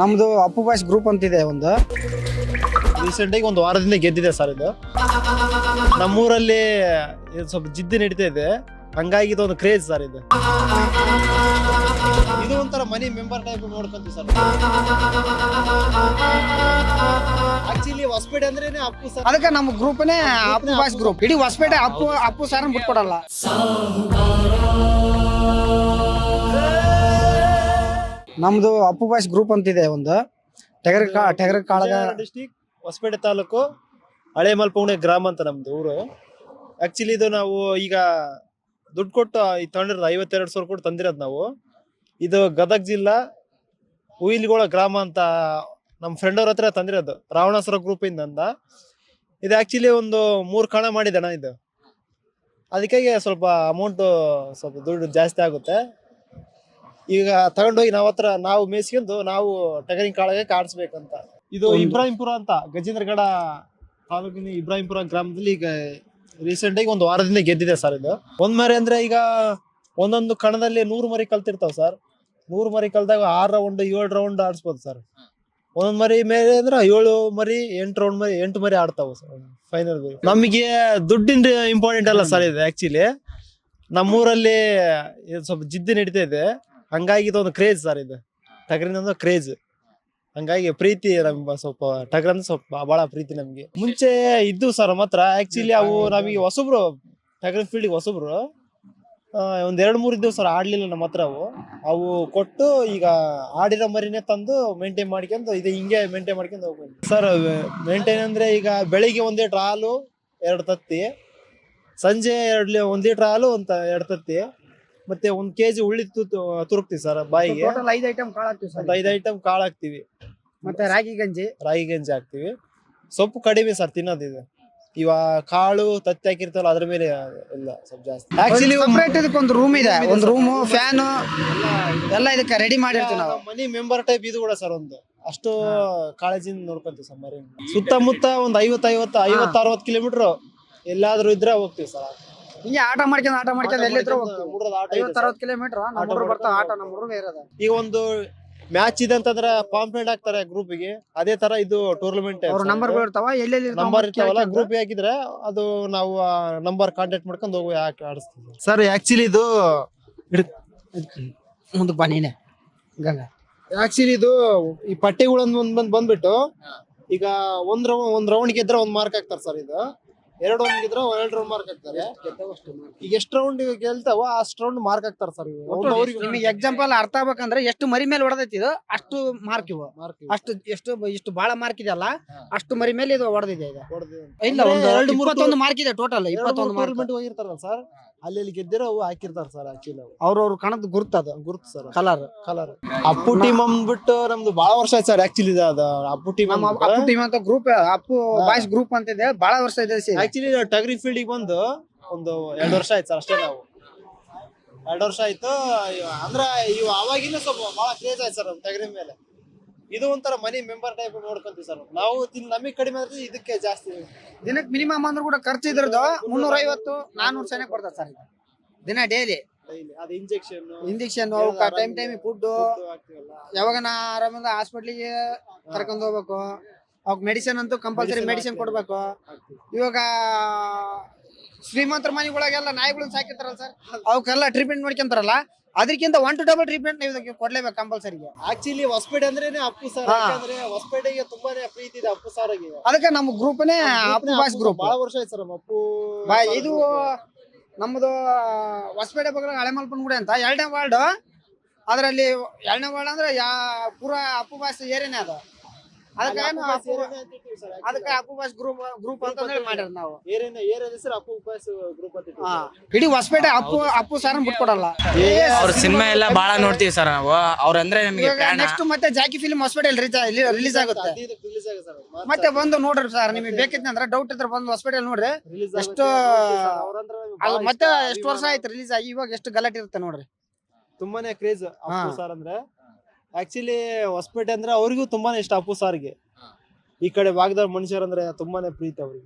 ನಮ್ದು Appu boys group ಅಂತಿದೆ ಒಂದು. ರೀಸೆಂಟಾಗಿ ಒಂದು ವಾರದಿಂದ ಗೆದ್ದಿದೆ ಸರ್ ಇದು. ನಮ್ಮೂರಲ್ಲಿ ಇದು ಸ್ವಲ್ಪ ಜಿದ್ದು ನಡೀತಾ ಇದೆ. ಹಂಗಾಗಿ ಇದು ಒಂದು ಕ್ರೇಜ್ ಸರ್ ಇದು. ಇದು ಒಂಥರ ಮನಿ ಮೆಂಬರ್ ಟೈಪ್ ನೋಡ್ಕೊಂತೀವಿ ಸರ್. ಆಕ್ಚುಲಿ ಹೊಸಪೇಟೆ ಅಂದ್ರೇನೆ ಅಪ್ಪು ಸರ್. ಅದಕ್ಕೆ ನಮ್ಮ ಗ್ರೂಪ್ನೇ ಅಪ್ಪು ಬಾಯ್ಸ್ ಗ್ರೂಪ್. ಇಡೀ ಹೊಸಪೇಟೆ ಅಪ್ಪು ಅಪ್ಪು ಸರ್ ಬಿಟ್ಕೊಡಲ್ಲ. ನಮ್ದು ಅಪ್ಪು ಬಾಯ್ಸ್ ಗ್ರೂಪ್ ಅಂತಿದೆ ಒಂದು. ಟೆಗರ್ ಕಾ ಟೆಗರ್ ಕಾಳಗ ಡಿಸ್ಟಿಕ್ ಹೊಸಪೇಟೆ ತಾಲೂಕು ಹಳೆ ಮಲ್ಪುಣೆ ಗ್ರಾಮ ಅಂತ ನಮ್ದು ಊರು. ಆಕ್ಚುಲಿ ಇದು ನಾವು ಈಗ ದುಡ್ಡು ಕೊಟ್ಟು ಈ ತಗೊಂಡಿರೋದು ಐವತ್ತೆರಡು ಸಾವಿರ ಕೊಟ್ಟು ತಂದಿರೋದು ನಾವು. ಇದು ಗದಗ ಜಿಲ್ಲಾ ಹುಯಿಲ್ಗೋಳ ಗ್ರಾಮ ಅಂತ ನಮ್ಮ ಫ್ರೆಂಡ್ ಅವ್ರ ಹತ್ರ ತಂದಿರೋದು ರಾವಣಾಸುರ ಗ್ರೂಪ್ ಇಂದ ಇದು ಆಕ್ಚುಲಿ ಒಂದು ಮೂರು ಕಣ ಮಾಡಿದಣ ಇದು. ಅದಕ್ಕಾಗಿ ಸ್ವಲ್ಪ ಅಮೌಂಟ್ ಸ್ವಲ್ಪ ದುಡ್ಡು ಜಾಸ್ತಿ ಆಗುತ್ತೆ. ಈಗ ತಗೊಂಡೋಗಿ ನಾವ್ ಹತ್ರ ನಾವು ಮೇಸ್ಕೊಂಡು ನಾವು ಟಗರಿನ ಕಾಳಗೆ ಕಾಡಿಸ್ಬೇಕಂತ. ಇದು ಇಬ್ರಾಹಿಂಪುರ ಅಂತ ಗಜೇಂದ್ರಗಡ ತಾಲೂಕಿನ ಇಬ್ರಾಹಿಂಪುರ ಗ್ರಾಮದಲ್ಲಿ ಈಗ ರೀಸೆಂಟ್ ಆಗಿ ಒಂದು ವಾರದಿಂದ ಗೆದ್ದಿದೆ ಸರ್ ಇದು. ಒಂದ್ ಮರಿ ಅಂದ್ರೆ ಈಗ ಒಂದೊಂದು ಕಣದಲ್ಲಿ ನೂರು ಮರಿ ಕಲ್ತಿರ್ತಾವ ಸರ್ ನೂರು ಮರಿ ಕಲ್ದಾಗ ಆರು ರೌಂಡ್ ಏಳು ರೌಂಡ್ ಆಡಿಸ್ಬೋದು ಸರ್ ಒಂದೊಂದ್ ಮರಿ ಮೇಲೆ ಅಂದ್ರೆ ಏಳು ಮರಿ ಎಂಟು ರೌಂಡ್ ಮರಿ ಎಂಟು ಮರಿ ಆಡ್ತಾವ ಸರ್ ಫೈನಲ್ ನಮಗೆ ದುಡ್ಡಿನ ಇಂಪಾರ್ಟೆಂಟ್ ಅಲ್ಲ ಸರ್ ಇದು ಆಕ್ಚುಲಿ ನಮ್ಮೂರಲ್ಲಿ ಇದು ಸ್ವಲ್ಪ ಜಿದ್ದಿ ನಡೀತಾ ಇದೆ. ಹಂಗಾಗಿ ಇದೊಂದು ಕ್ರೇಜ್ ಸರ್ ಇದು. ಟಗರಿನ ಒಂದು ಕ್ರೇಜ್ ಹಂಗಾಗಿ ಪ್ರೀತಿ ನಮ್ಮ ಸ್ವಲ್ಪ ಟಗರ್ ಅಂದ್ರೆ ಸ್ವಲ್ಪ ಬಹಳ ಪ್ರೀತಿ ನಮ್ಗೆ. ಮುಂಚೆ ಇದ್ದು ಸರ್ ನಮ್ಮ ಹತ್ರ ಆಕ್ಚುಲಿ ಅವು ನಮಗೆ ಹೊಸಬ್ರು ಟಗರ್ ಫೀಲ್ಡ್ ಹೊಸಬ್ರು. ಒಂದ್ ಎರಡ್ ಮೂರ್ ಇದ್ದವು ಸರ್ ಆಡ್ಲಿಲ್ಲ ನಮ್ಮ ಹತ್ರ ಅವು. ಅವು ಕೊಟ್ಟು ಈಗ ಆಡಿರೋ ಮರಿನೇ ತಂದು ಮೇಂಟೈನ್ ಮಾಡ್ಕೊಂಡು ಇದು ಹಿಂಗೆ ಮೇಂಟೈನ್ ಮಾಡ್ಕೊಂಡು ಹೋಗ್ಬೋದು. ಸರ್ ಮೇಂಟೈನ್ ಅಂದ್ರೆ ಈಗ ಬೆಳಿಗ್ಗೆ ಒಂದೇ ಲೀಟ್ರ್ ಹಾಲು ಎರಡು ತತ್ತಿ, ಸಂಜೆ ಎರಡು, ಒಂದೇ ಲೀಟ್ರ್ ಹಾಲು ಒಂದ್ ಎರಡು ತತ್ತಿ. ಮತ್ತೆ ಒಂದ್ ಕೆಜಿ ಉಳ್ಳಿ ತು- ತುರುಕ್ತಿವಿ ಸರ್ ಬಾಯಿಗೆ. ಟೋಟಲ್ ಐದು ಐಟಮ್ ಕಾಳು ಹಾಕ್ತೀವಿ ಒಂದ್ ಸರ್ ಐದ್ ಐಟಮ್ ಕಾಳು ಹಾಕ್ತಿವಿ ಮತ್ತೆ ರಾಗಿ ಗಂಜಿ? ರಾಗಿ ಗಂಜಿ ಹಾಕ್ತಿವಿ. ಸೊಪ್ಪು ಕಡಿಮೆ ಸರ್ ತಿನ್ನೋದಿದೆ ಇವ ಕಾಳು ತತ್ತಿ ಹಾಕಿರ್ತಲ್ಲ ಅದ್ರ ಮೇಲೆ ಇಲ್ಲ ಸ್ವಲ್ಪ ಜಾಸ್ತಿ. ಆಕ್ಚುಲಿ ಸಪ್ರೇಟ್ ಇದಕ್ಕೆ ಒಂದು ರೂಮ್ ಇದೆ. ಒಂದು ರೂಮು ಫ್ಯಾನ್ ಎಲ್ಲ ಇದಕ್ಕೆ ರೆಡಿ ಮಾಡಿರ್ತೀವಿ ನಾವು. ಮನಿ ಮೆಂಬರ್ ಟೈಪ್ ಇದು ಕೂಡ ಸರ್ ಒಂದು. ಅಷ್ಟು ಕಾಳಜಿಯಿಂದ ನೋಡ್ಕೊಂತೀವಿ ಸರ್ ಮರಿ. ಸುತ್ತಮುತ್ತ ಒಂದ್ ಐವತ್ ಐವತ್ತು ಐವತ್ ಅರವತ್ ಕಿಲೋಮೀಟರ್ ಎಲ್ಲಾದ್ರೂ ಇದ್ರೆ ಹೋಗ್ತೀವಿ ಸರ್ ಹಿಂಗೆ ಆಟ ಮಾಡ್ಕೊಂಡು ಆಟ ಮಾಡ್ಕೊಂಡು ಎಲ್ಲಿದ್ರು ಆಟ ಐವತ್ತು ಸರ್. ಅರವತ್ತು ಕಿಲೋಮೀಟರ್ ನಮ್ಮ ಹುಡುಗರು ಬರ್ತಾವ ಆಟ ನಮ್ಮ ಹುಡುಗರು ಇರೋದು. ಈಗ ಒಂದು ಮ್ಯಾಚ್ ಇದೆ ಅಂತಂದ್ರೆ ಪಾಂಪ್ಲೆಟ್ ಹಾಕ್ತಾರೆ ಗ್ರೂಪಿಗೆ ಅದೇ ತರ ಇದು ಟೂರ್ನಮೆಂಟ್ ಅವ್ರ ನಂಬರ್ ಇರ್ತಾವ ಎಲ್ಲೆಲ್ಲಿ ಇರ್ತಾವ ನಂಬರ್ ಅಂತ ಇರ್ತಾವಲ್ಲ ಕೇಳ್ಕೊಂಡು ಗ್ರೂಪ್ ಹಾಕಿದ್ರೆ ಅದು ನಾವು ನಂಬರ್ ಕಾಂಟ್ಯಾಕ್ಟ್ ಮಾಡ್ಕೊಂಡು ಹೋಗಿ ಯಾಕೆ ಆಡಿಸ್ತೀವಿ ಸರ್. ಆಕ್ಚುಲಿ ಇದು ಮುಂದಕ್ಕೆ ಬಾ ನೀನೆ. ಗಂಗಾ. ಆಕ್ಚುಲಿ ಇದು ಈ ಪಟ್ಟಿಗಳು ಒಂದ್ ಬಂದ್ ಬಂದ್ಬಿಟ್ಟು ಈಗ ಒಂದ್ ರೌ ಒಂದ್ ರೌಂಡ್ ಗೆದ್ರೆ ಒಂದ್ ಮಾರ್ಕ್ ಹಾಕ್ತಾರೆ ಸರ್ ಇದು. ಎರಡು ರೌಂಡ್ ಗೆದ್ರೆ ಎರಡು ರೌಂಡ್ ಮಾರ್ಕ್ ಹಾಕ್ತಾರೆ. ಈಗ ಎಷ್ಟು ರೌಂಡ್ ಗೆಲ್ತಾವ ಅಷ್ಟು ರೌಂಡ್ ಮಾರ್ಕ್ ಹಾಕ್ತಾರೆ ಸರ್ ನಿಮಗೆ ಎಕ್ಸಾಂಪಲ್ ಅರ್ಥ ಆಗ್ಬೇಕಂದ್ರೆ ಎಷ್ಟು ಮರಿ ಮೇಲೆ ಹೊಡೆದೈತಿ ಇದು ಅಷ್ಟು ಮಾರ್ಕ್ ಇವು. ಅಷ್ಟು ಎಷ್ಟು ಇಷ್ಟು ಬಹಳ ಮಾರ್ಕ್ ಇದೆಯಲ್ಲ. ಅಷ್ಟು ಮರಿ ಮೇಲೆ ಇದು ಹೊಡೆದಿದೆ ಇದು ಇಲ್ಲ ಒಂದು ಇಪ್ಪತ್ತೊಂದು ಮಾರ್ಕ್ ಇದೆ ಟೋಟಲ್ ಇಪ್ಪತ್ತೊಂದು ಮಾರ್ಕ್ ಹೋಗಿರ್ತಾರಲ್ಲ ಸರ್? ಅಲ್ಲಿ ಗೆದ್ದಿರೋ ಅವು ಹಾಕಿರ್ತಾರ ಸರ್ ಆಕ್ಚುಲಿ ಅವ್ರವ್ರ ಕಣದ ಗುರ್ತದು ಗುರುತು sir colour colour Appu team ಅಂದ್ಬಿಟ್ಟು ನಮ್ದು ಬಹಳ ವರ್ಷ ಆಯ್ತು ಸರ್ ಆಕ್ಚುಲಿ ಅದ. ಅಪ್ಪು ಟೀಮ್ ನಮ್ಮ ಅಪ್ಪು ಟೀಮ್ ಅಂತ ಗ್ರೂಪ್ ಅಪ್ಪು ಬಾಯ್ಸ್ ಗ್ರೂಪ್ ಅಂತ ಇದೆ. ಬಹಳ ವರ್ಷ ಇದೆ ಸೇರಿ. ಆಕ್ಚುಲಿ ಟಗರಿ ಫೀಲ್ಡಿಗೆ ಬಂದು ಒಂದು ಎರಡು ವರ್ಷ ಆಯ್ತು ಸರ್ ಅಷ್ಟೇ ನಾವು. ಎರಡು ವರ್ಷ ಆಯ್ತು ಅಂದ್ರ ಇವು ಅವಾಗಿನ ಸ್ವಲ್ಪ ಬಹಳ ಕ್ರೇಜ್ ಆಯ್ತು ಸರ್ ಟಗ್ರಿ ಮೇಲೆ. ಇದು ಒಂಥರ ಮನಿ ಮೆಂಬರ್ ಟೈಪ್ ನೋಡ್ಕೊಂತೀವಿ ಸರ್ ನಾವು ತಿನ್ ನಮಗೆ ಕಡಿಮೆ ಆದ್ರೆ ಇದಕ್ಕೆ ಜಾಸ್ತಿ ದಿನಕ್ಕೆ ಮಿನಿಮಮ್ ಅಂದ್ರೆ ಕೂಡ ಖರ್ಚು ಇದ್ರದ್ದು ಮುನ್ನೂರ ಐವತ್ತು ನಾನೂರು ಸೆನೆ ಕೊಡ್ತಾರೆ ಸರ್ ದಿನ ಡೈಲಿ ಅದು injection injection time time food ಯಾವಾಗ ನಾ ಆರಾಮಿಂದ ಹಾಸ್ಪಿಟ್ಲಿಗೆ ಕರ್ಕೊಂಡು ಹೋಗ್ಬೇಕು. ಅವಾಗ ಮೆಡಿಸಿನ್ ಅಂತೂ ಕಂಪಲ್ಸರಿ ಮೆಡಿಸಿನ್. ಕೊಡ್ಬೇಕು. ಇವಾಗ ಶ್ರೀಮಂತರ ಮನೆಗಳಾಗೆಲ್ಲ ನಾಯಿಗಳನ್ನ ಸಾಕಿರ್ತಾರಲ್ಲ ಸರ್ ಅವಕ್ಕೆಲ್ಲ ಟ್ರೀಟ್ಮೆಂಟ್ ಮಾಡ್ಕೊಂತಾರಲ್ಲ. ಅದಕ್ಕಿಂತ ಒನ್ ಟು ಡಬಲ್ ಟ್ರೀಟ್ಮೆಂಟ್ ನೀವು ಕೊಡ್ಲೇಬೇಕು ಕಂಪಲ್ಸರಿ ಆಕ್ಚುಲಿ ಹೊಸಪೇಟೆ ಅಂದ್ರೆ ಅಪ್ಪು ಸರ್. ಯಾಕಂದ್ರೆ ಹೊಸಪೇಟೆಗೆ ತುಂಬಾನೇ ಪ್ರೀತಿ ಇದೆ ಅಪ್ಪು ಸಾರಿಗೆ ಅದಕ್ಕೆ ನಮ್ಮ ಗ್ರೂಪ್ನೇ ಅಪ್ಪು ಬಾಯ್ಸ್ ಗ್ರೂಪ್ ಬಹಳ ವರ್ಷ ಆಯ್ತು ಸರ್ ಅಪ್ಪು ಬಾಯ್ ಇದು ನಮ್ಮದು ಹೊಸಪೇಟೆ ಬಗ್ಗೆ ಹಳೆ ಮಲ್ಪನಗುಡಿ ಅಂತ. ಎರಡನೇ ವಾರ್ಡ್. ಅದರಲ್ಲಿ ಎರಡನೇ ವಾರ್ಡ್ ಅಂದ್ರೆ ಯಾ ಪೂರಾ ಅಪ್ಪು ಬಾಸ್ ಏರಿಯಾನೇ ಅದು. ಅದಕ್ಕೆ ಗ್ರೂಪ್ ಗ್ರೂಪ್ ಅಂತ ಮಾಡ್ಯಾರ ನಾವು. ಇಡೀ ಹೊಸಪೇಟೆ ಅಪ್ಪು ಅಪ್ಪು ಸರ್ ಬಿಟ್ಕೊಡಲ್ಲ ಅವ್ರ ಸಿನಿಮಾ ಎಲ್ಲ ಬಹಳ ನೋಡ್ತೀವಿ ಸರ್ ನಾವು. ಅವ್ರಂದ್ರೆ ನಮಗೆ ನೆಕ್ಸ್ಟ್ ಮತ್ತೆ ಜಾಕಿ ಫಿಲ್ಮ್ ಹೊಸಪೇಟೆ ರಿಲೀಸ್ ಆಗುತ್ತೆ. ಮತ್ತೆ ಬಂದು ನೋಡ್ರಿ ಸರ್ ನಿಮಗೆ ಬೇಕಿತ್ತು ಅಂದ್ರೆ ಡೌಟ್ ಇದ್ರೆ ಬಂದು ಹೊಸಪೇಟೆ ನೋಡ್ರಿ. ಎಷ್ಟು ಮತ್ತೆ ಎಷ್ಟು ವರ್ಷ ಆಯ್ತು ರಿಲೀಸ್ ಆಗಿ? ಇವಾಗ ಎಷ್ಟು ಗಲಾಟೆ ಇರುತ್ತೆ ನೋಡ್ರಿ. ತುಂಬಾನೇ ಕ್ರೇಜ್ ಅಪ್ಪು ಹಾ. ಅಂದ್ರೆ. ಆಕ್ಚುಲಿ ಹೊಸಪೇಟೆ ಅಂದ್ರೆ ಅವ್ರಿಗೂ ತುಂಬಾನೇ ಇಷ್ಟ ಅಪ್ಪು ಸಾರ್ಗೆ. ಈ ಕಡೆ ಭಾಗದ ಮನುಷ್ಯರಂದ್ರೆ ತುಂಬಾನೇ ಪ್ರೀತಿ ಅವ್ರಿಗೆ.